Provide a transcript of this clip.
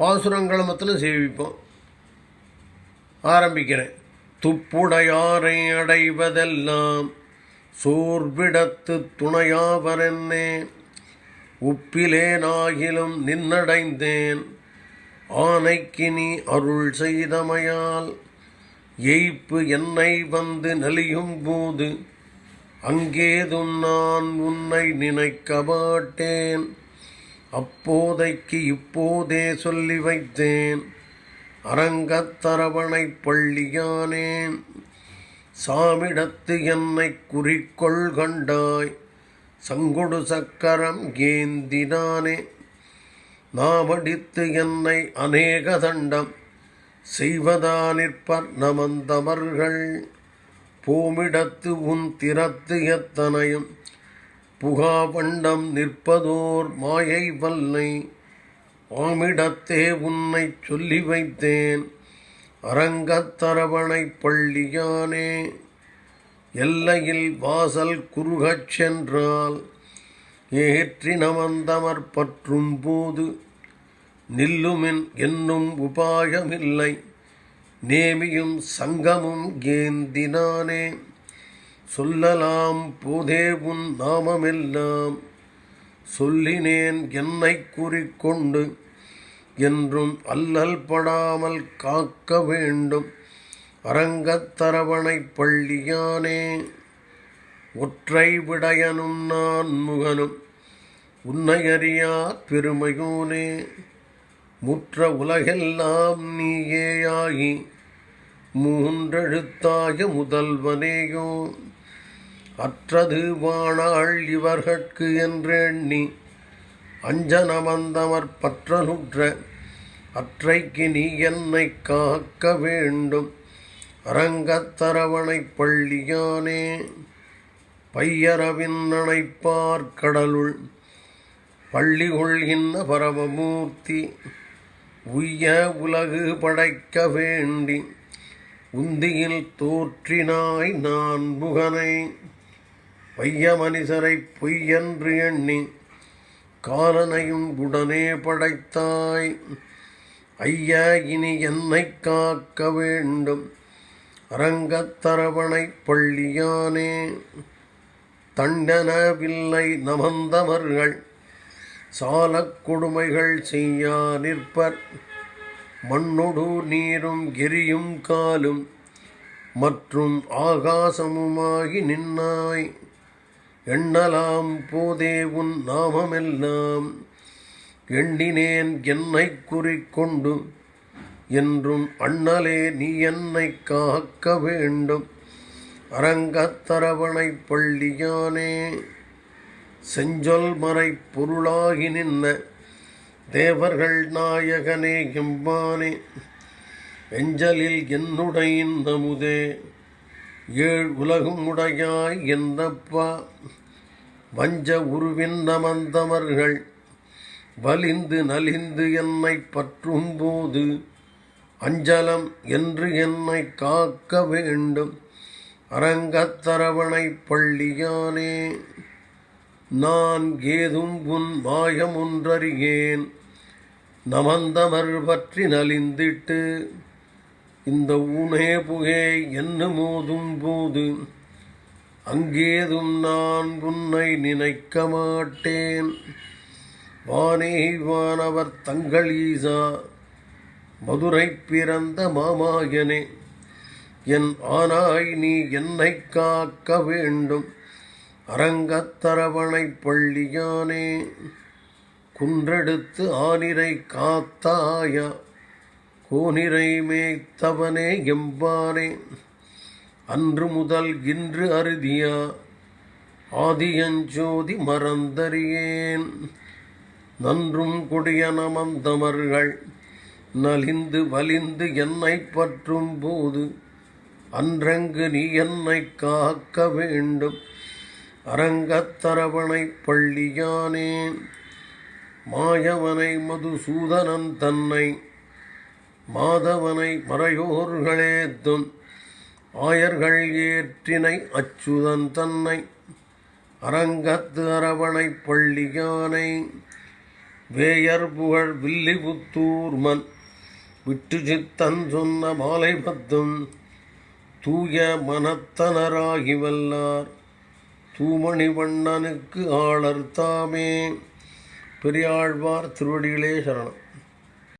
பாசுரங்களை சேவிப்போம். ஆரம்பிக்கிறேன். துப்புடையாரை அடைவதெல்லாம் சோர்விடத்து துணையாவரென்னே. உப்பிலேனாகிலும் நின்னடைந்தேன். ஆனைக்கு நீ அருள் செய்தமையால் எய்ப்பு என்னை வந்து நலியும் போது அங்கேதும் நான் உன்னை நினைக்க மாட்டேன். அப்போதைக்கு இப்போதே சொல்லி வைத்தேன். அரங்கத்தரவணை பள்ளியானேன். சாமிடத்து என்னை குறிக்கொள் கண்டாய். சங்குடு சக்கரம் ஏந்தினானே. நாமடித்து என்னை அநேக தண்டம் செய்வதா நிற்பர் நமந்தமர்கள். பூமிடத்து உன் திறத்து எத்தனையும். புகாபண்டம் நிற்பதோர் மாயை வல்லை. ஆமிடத்தே உன்னை சொல்லி வைத்தேன். அரங்கத்தரவணை பள்ளியானே எல்லையில் வாசல் குறுகச் சென்றால் ஏற்றி நமந்தமர் பற்றும் போது நில்லுமின் என்னும் உபாயமில்லை. நேமியும் சங்கமும் ஏந்தினானே. சொல்லலாம் போதே உன் நாமமெல்லாம். சொல்லினேன் என்னை குறிக்கொண்டு என்றும் அல்லல் படாமல் காக்க வேண்டும். அரங்கத்தரவணை பள்ளியானே ஒற்றை விடயனும் நான் முகனும் உன்னை அறியா பெருமையோனே. முற்ற உலகெல்லாம் நீயேயாகி மூன்றெழுத்தாய முதல்வனேயோ. அற்றது வாணாள் இவர்கட்கு என்றெண்ணி அஞ்சனமந்தமர் பற்றனுற்ற அற்றைக்கு நீ என்னை காக்க வேண்டும். அரங்கத்தரவணை பள்ளியானே பையரவின் நனைப்பார் கடலுள். பள்ளி கொள்கின்ற பரமமூர்த்தி உய்ய உலகு படைக்க வேண்டி உந்தியில் தோற்றினாய் நான் முகனை பைய மனிதரை பொய்யன்று எண்ணி காலனையும் உடனே படைத்தாய். ஐயா இனி என்னை காக்க வேண்டும்? அரங்கத்தரவணை பள்ளியானே தண்டனவில்லை நமந்தவர்கள் சாலக் கொடுமைகள் செய்யா நிற்பர். மண்ணொடு நீரும் எரியும் காலும் மற்றும் ஆகாசமுமாகி நின்னாய். எண்ணலாம் போதே உன் நாமமெல்லாம். எண்ணினேன் என்னை குறிக்கொண்டு என்றும் அண்ணலே நீ என்னை காக்க வேண்டும். அரங்கத்தரவணை பள்ளியானே செஞ்சொல் மறை பொருளாகி நின்ன தேவர்கள் நாயகனே எம்பானே எஞ்சலில் என்னுடைய முதே ஏழ் உலகும் உடையாய் எந்தப்பா வஞ்ச உருவின் நமந்தமர்கள் வலிந்து நலிந்து என்னை பற்றும் போது அஞ்சலம் என்று என்னை காக்க வேண்டும். அரங்கத்தரவணை பள்ளியானே நான் ஏதும் உன் மாயம் ஒன்றறியேன். நமந்தமர் பற்றி நலிந்திட்டு இந்த ஊனே புகே என்ன மோதும் போது அங்கேதும் நான் உன்னை நினைக்க மாட்டேன். வானே வானவர் தங்கள் ஈசா மதுரை பிறந்த மாமாயனே என் ஆனாய் நீ என்னை காக்க வேண்டும். அரங்கத்தரவணை பள்ளியானே குன்றெடுத்து ஆனிரை காத்தாயா கோனிரை மேய்த்தவனே எம்பானே. அன்று முதல் இன்று அறுதியா ஆதியஞ்சோதி மறந்தறியேன். நன்றும் கொடிய நமந்தமர்கள் நலிந்து வலிந்து என்னை பற்றும் போது அன்றங்கு நீ என்னை காக்க வேண்டும். அரங்கத்தரவணை பள்ளியானேன் மாயவனை மதுசூதனன் தன்னை மாதவனை மறையோர்களே தொன் ஆயர்கள் ஏற்றினை அச்சுதன் தன்னை அரங்கத்து அரவணை பள்ளியானை வேயர் புகழ் வில்லிபுத்தூர் மண் விட்டு சித்தன் சொன்ன மாலை பத்தும் தூய மனத்தனராகி வல்லார். தூமணி வண்ணனுக்கு ஆளர் தாமே பெரியாழ்வார் திருவடிகளே சரணம்.